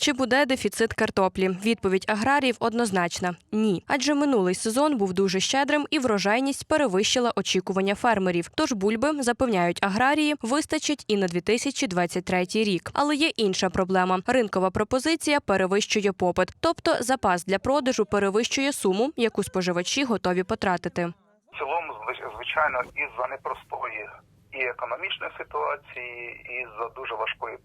Чи буде дефіцит картоплі? Відповідь аграріїв однозначна ні. Адже минулий сезон був дуже щедрим і врожайність перевищила очікування фермерів. Тож бульби запевняють аграрії, вистачить і на 2023 рік. Але є інша проблема: ринкова пропозиція перевищує попит, тобто запас для продажу перевищує суму, яку споживачі готові потратити. В цілому, звичайно, із-за непростої і економічної ситуації, і з-за дуже важкої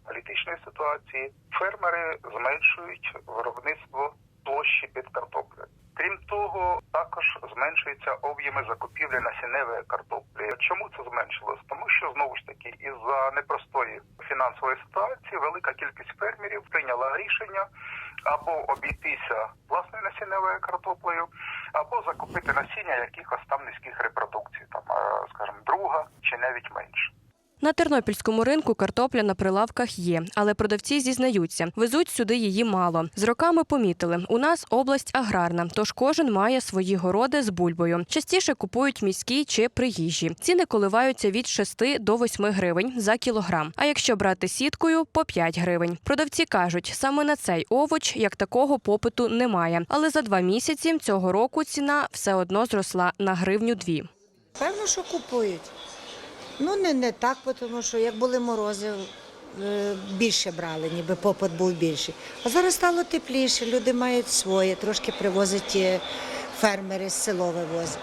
політичної ситуації, фермери зменшують виробництво площі під картоплею. Крім того, також зменшуються об'єми закупівлі насінневої картоплі. Чому це зменшилось? Тому що знову ж таки, із-за непростої фінансової ситуації велика кількість фермерів прийняла рішення або обійтися власною насінневою картоплею, або закупити насіння якихось там низьких репродукцій, там, е, скажімо, друга чи навіть менше. На тернопільському ринку картопля на прилавках є, але продавці зізнаються, везуть сюди її мало. З роками помітили, у нас область аграрна, тож кожен має свої городи з бульбою. Частіше купують міські чи приїжджі. Ціни коливаються від 6 до 8 гривень за кілограм. А якщо брати сіткою, по 5 гривень. Продавці кажуть, саме на цей овоч як такого попиту немає. Але за два місяці цього року ціна все одно зросла на гривню дві. Певно, що купують. Ну, не, не так, тому що як були морози, е, більше брали, ніби попит був більший. А зараз стало тепліше, люди мають своє, трошки привозять е, фермери з село вивозять.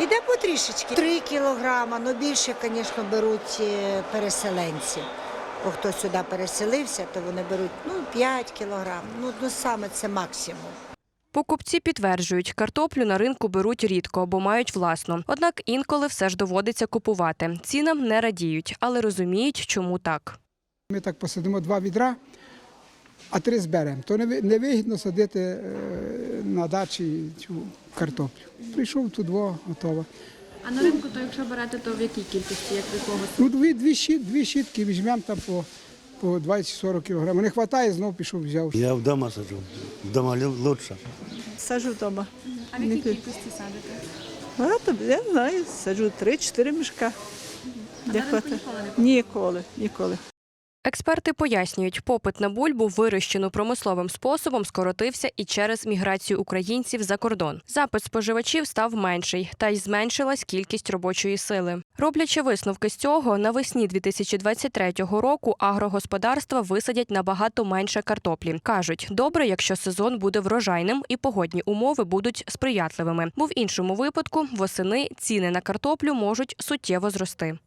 Іде потрішечки. Три кілограма, ну більше, звісно, беруть е, переселенці. Бо хто сюди переселився, то вони беруть ну, 5 кілограм. Ну, ну саме це максимум. Покупці підтверджують, картоплю на ринку беруть рідко, бо мають власну. Однак інколи все ж доводиться купувати. Цінам не радіють, але розуміють, чому так. Ми так посадимо два відра, а три зберемо. То неви- невигідно садити е, на дачі цю картоплю. Прийшов тут во, готово. А на ринку, то якщо берете, то в якій кількості, як від кого? Ну, дві, дві, щит, дві щітки візьмемо там по, по 20-40 кг. Не вистачає, знову пішов взяв. Я вдома саджу. Вдома лучше. Саджу вдома. А в якій кількості садите? А, то, я знаю, саджу 3-4 мішка. А Де на ринку хватає? ніколи не? Ніколи, ніколи. Експерти пояснюють, попит на бульбу, вирощену промисловим способом, скоротився і через міграцію українців за кордон. Запит споживачів став менший, та й зменшилась кількість робочої сили. Роблячи висновки з цього, навесні 2023 року агрогосподарства висадять набагато менше картоплі. кажуть, добре, якщо сезон буде врожайним і погодні умови будуть сприятливими. Бо в іншому випадку восени ціни на картоплю можуть суттєво зрости.